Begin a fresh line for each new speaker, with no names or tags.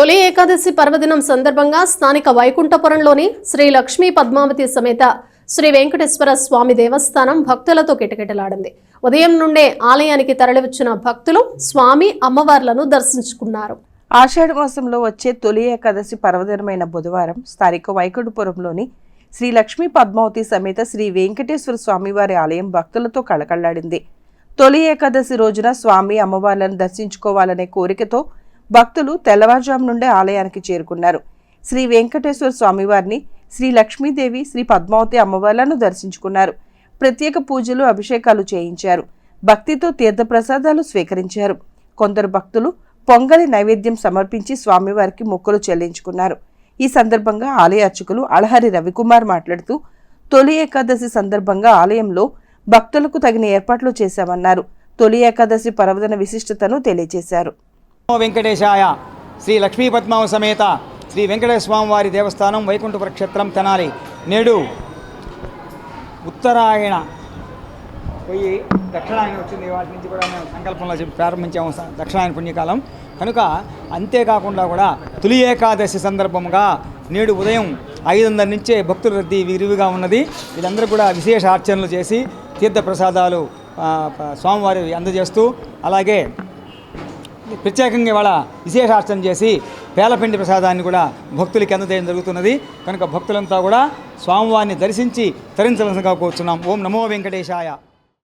తొలి ఏకాదశి పర్వదినం సందర్భంగా స్థానిక వైకుంఠపురంలోని శ్రీ లక్ష్మీ పద్మావతి సమేత శ్రీ వెంకటేశ్వర స్వామి దేవస్థానం భక్తులతో కిటకిటలాడింది. ఉదయం నుండే ఆలయానికి తరలివచ్చిన భక్తులు స్వామి అమ్మవార్లను దర్శించుకున్నారు.
ఆషాఢ మాసంలో వచ్చే తొలి ఏకాదశి పర్వదినమైన బుధవారం స్థానిక వైకుంఠపురంలోని శ్రీ లక్ష్మీ పద్మావతి సమేత శ్రీ వెంకటేశ్వర స్వామివారి ఆలయం భక్తులతో కళకళ్ళాడింది. తొలి ఏకాదశి రోజున స్వామి అమ్మవార్లను దర్శించుకోవాలనే కోరికతో భక్తులు తెల్లవారుజాము నుండే ఆలయానికి చేరుకున్నారు. శ్రీ వెంకటేశ్వర స్వామివారిని శ్రీ లక్ష్మీదేవి శ్రీ పద్మావతి అమ్మవార్లను దర్శించుకున్నారు. ప్రత్యేక పూజలు అభిషేకాలు చేయించారు. భక్తితో తీర్థప్రసాదాలు స్వీకరించారు. కొందరు భక్తులు పొంగలి నైవేద్యం సమర్పించి స్వామివారికి మొక్కులు చెల్లించుకున్నారు. ఈ సందర్భంగా ఆలయ అర్చకులు అళహరి రవికుమార్ మాట్లాడుతూ తొలి ఏకాదశి సందర్భంగా ఆలయంలో భక్తులకు తగిన ఏర్పాట్లు చేశామన్నారు. తొలి ఏకాదశి పర్వదన విశిష్టతను తెలియజేశారు
వెంకటేశాయ. శ్రీ లక్ష్మీపద్మావ సమేత శ్రీ వెంకటేశ్వర స్వామివారి దేవస్థానం వైకుంఠపుర క్షేత్రం తెనాలి. నేడు ఉత్తరాయణ పోయి దక్షిణాయన వచ్చింది. వాటి నుంచి కూడా మేము సంకల్పంలో చెప్పి ప్రారంభించాము దక్షిణాయన పుణ్యకాలం. కనుక అంతేకాకుండా కూడా తొలి ఏకాదశి సందర్భంగా నేడు ఉదయం ఐదున్నర నుంచే భక్తుల రద్దీ విరివిగా ఉన్నది. వీళ్ళందరూ కూడా విశేష అర్చనలు చేసి తీర్థ ప్రసాదాలు స్వామివారి అందజేస్తూ అలాగే ప్రత్యేకంగా ఇవాళ విశేషార్చన చేసి పేలపిండి ప్రసాదాన్ని కూడా భక్తులకి అందజేయడం జరుగుతున్నది. కనుక భక్తులంతా కూడా స్వామివారిని దర్శించి తరించవలసిందిగా కోరుచున్నాం. ఓం నమో వెంకటేశాయ.